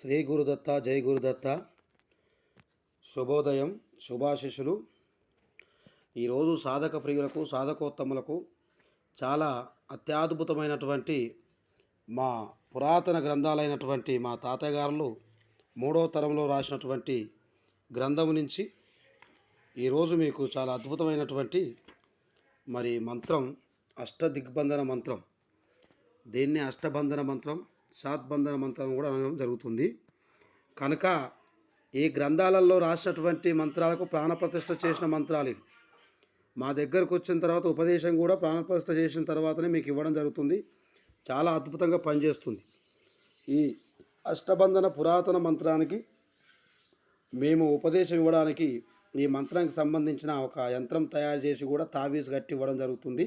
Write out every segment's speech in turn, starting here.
శ్రీ గురుదత్త జై గురుదత్త శుభోదయం శుభాశిషులు. ఈరోజు సాధక ప్రియులకు సాధకోత్తములకు చాలా అత్యద్భుతమైనటువంటి మా పురాతన గ్రంథాలైనటువంటి మా తాతయ్య గారులు మూడో తరంలో రాసినటువంటి గ్రంథం నుంచి ఈరోజు మీకు చాలా అద్భుతమైనటువంటి మరి మంత్రం అష్టదిగ్బంధన మంత్రం. దీన్ని అష్టబంధన మంత్రం? శాత్బంధన మంత్రం కూడా అనడం జరుగుతుంది. కనుక ఈ గ్రంథాలలో రాసినటువంటి మంత్రాలకు ప్రాణప్రతిష్ఠ చేసిన మంత్రాలు ఇవి. మా దగ్గరకు వచ్చిన తర్వాత ఉపదేశం కూడా ప్రాణప్రతిష్ఠ చేసిన తర్వాతనే మీకు ఇవ్వడం జరుగుతుంది. చాలా అద్భుతంగా పనిచేస్తుంది. ఈ అష్టబంధన పురాతన మంత్రానికి మేము ఉపదేశం ఇవ్వడానికి ఈ మంత్రానికి సంబంధించిన ఒక యంత్రం తయారు చేసి కూడా తావీజు కట్టి ఇవ్వడం జరుగుతుంది.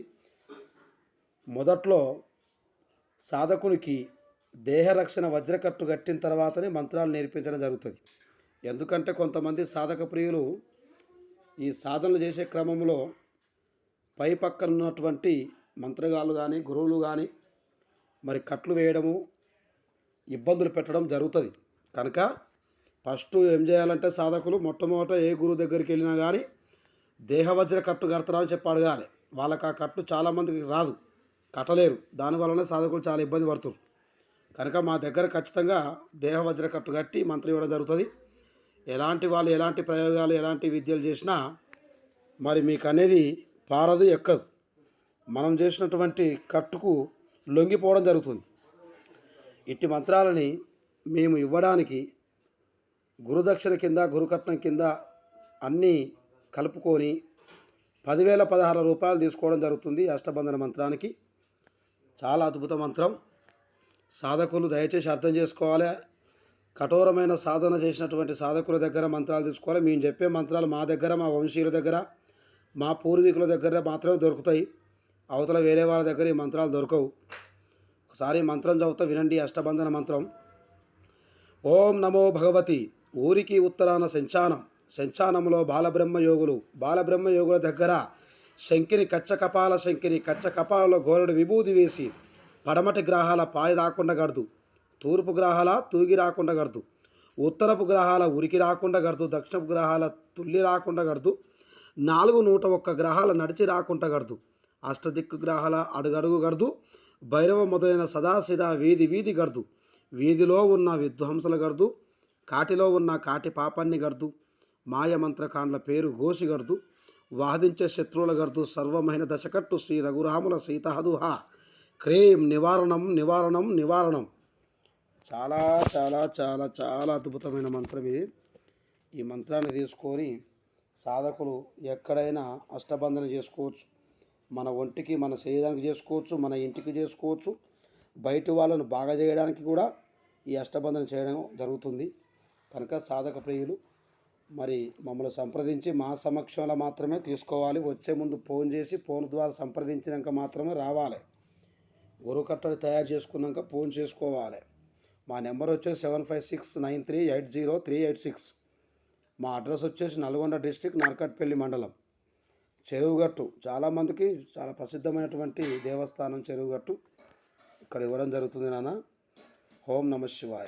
మొదట్లో సాధకునికి దేహరక్షణ వజ్రకట్టు కట్టిన తర్వాతనే మంత్రాలు నేర్పించడం జరుగుతుంది. ఎందుకంటే కొంతమంది సాధక ప్రియులు ఈ సాధనలు చేసే క్రమంలో పై పక్కన ఉన్నటువంటి మంత్రగాళ్ళు కానీ గురువులు కానీ మరి కట్లు వేయడము ఇబ్బందులు పెట్టడం జరుగుతుంది. కనుక ఫస్ట్ ఏం చేయాలంటే సాధకులు మొట్టమొదట ఏ గురువు దగ్గరికి వెళ్ళినా కానీ దేహవజ్ర కట్టు కడతారని చెప్పి అడగాలి. వాళ్ళకి ఆ కట్టు చాలామందికి రాదు కట్టలేరు. దానివల్లనే సాధకులు చాలా ఇబ్బంది పడుతున్నారు. కనుక మా దగ్గర ఖచ్చితంగా దేహవజ్ర కట్టు కట్టి మంత్రం ఇవ్వడం జరుగుతుంది. ఎలాంటి వాళ్ళు ఎలాంటి ప్రయోగాలు ఎలాంటి విద్యలు చేసినా మరి మీకు అనేది పారదు ఎక్కదు. మనం చేసినటువంటి కట్టుకు లొంగిపోవడం జరుగుతుంది. ఇట్టి మంత్రాలని మేము ఇవ్వడానికి గురుదక్షిణ కింద గురుకట్నం కింద అన్నీ కలుపుకొని పదివేల పదహారు రూపాయలు తీసుకోవడం జరుగుతుంది అష్టబంధన మంత్రానికి. చాలా అద్భుత మంత్రం. సాధకులు దయచేసి అర్థం చేసుకోవాలి. కఠోరమైన సాధన చేసినటువంటి సాధకుల దగ్గర మంత్రాలు తీసుకోవాలి. మేము చెప్పే మంత్రాలు మా దగ్గర మా వంశీయుల దగ్గర మా పూర్వీకుల దగ్గర మాత్రమే దొరుకుతాయి. అవతల వేరే వాళ్ళ దగ్గర ఈ మంత్రాలు దొరకవు. ఒకసారి మంత్రం చదువుతా వినండి. అష్టబంధన మంత్రం. ఓం నమో భగవతి. ఊరికి ఉత్తరాన శంచానం. శంచానంలో బాలబ్రహ్మ యోగులు బాలబ్రహ్మ యోగుల దగ్గర శంకిని కచ్చ కపాల శంకిని కచ్చ కపాలలో గోరుడు విభూది వేసి పడమటి గ్రహాల పాలి రాకుండా గడుదు తూర్పు గ్రహాల తూగి రాకుండా గడుదు ఉత్తరపు గ్రహాల ఉరికి రాకుండా గడుదు దక్షిణపు గ్రహాల తుల్లి రాకుండా గడుదు నాలుగు నూట ఒక్క గ్రహాల నడిచి రాకుండా గడుదు అష్టదిక్కు గ్రహాల అడుగడుగు గడదు భైరవ మొదలైన సదాసిదా వీధి వీధి గడుదు వీధిలో ఉన్న విధ్వంసల గడుదు కాటిలో ఉన్న కాటి పాపాన్ని గడుదు మాయమంత్రకాండ్ల పేరు ఘోషి గడుదు వాదించే శత్రువుల గర్దు సర్వమైన దశకట్టు శ్రీ రఘురాముల సీతహదుహా. క్రేమ్ నివారణం నివారణం నివారణం. చాలా చాలా చాలా చాలా అద్భుతమైన మంత్రం ఇది. ఈ మంత్రాన్ని తీసుకొని సాధకులు ఎక్కడైనా అష్టబంధన చేసుకోవచ్చు. మన ఒంటికి మన శరీరానికి చేసుకోవచ్చు మన ఇంటికి చేసుకోవచ్చు. బయట వాళ్ళను బాగా చేయడానికి కూడా ఈ అష్టబంధన చేయడం జరుగుతుంది. కనుక సాధక ప్రియులు మరి మమ్మల్ని సంప్రదించి మా సమక్షంలో మాత్రమే తీసుకోవాలి. వచ్చే ముందు ఫోన్ చేసి ఫోన్ ద్వారా సంప్రదించినాక మాత్రమే రావాలి. గురువు కట్టడి తయారు చేసుకున్నాక ఫోన్ చేసుకోవాలి. మా నెంబర్ వచ్చేసి seven five six nine three eight zero three eight six. మా అడ్రస్ వచ్చేసి నల్గొండ డిస్టిక్ నార్కట్పల్లి మండలం. చెరువుగట్టు. చాలామందికి చాలా ప్రసిద్ధమైనటువంటి దేవస్థానం చెరువుగట్టు. ఇక్కడ ఇవ్వడం జరుగుతుంది నాన్న. ఓం నమ శివాయ.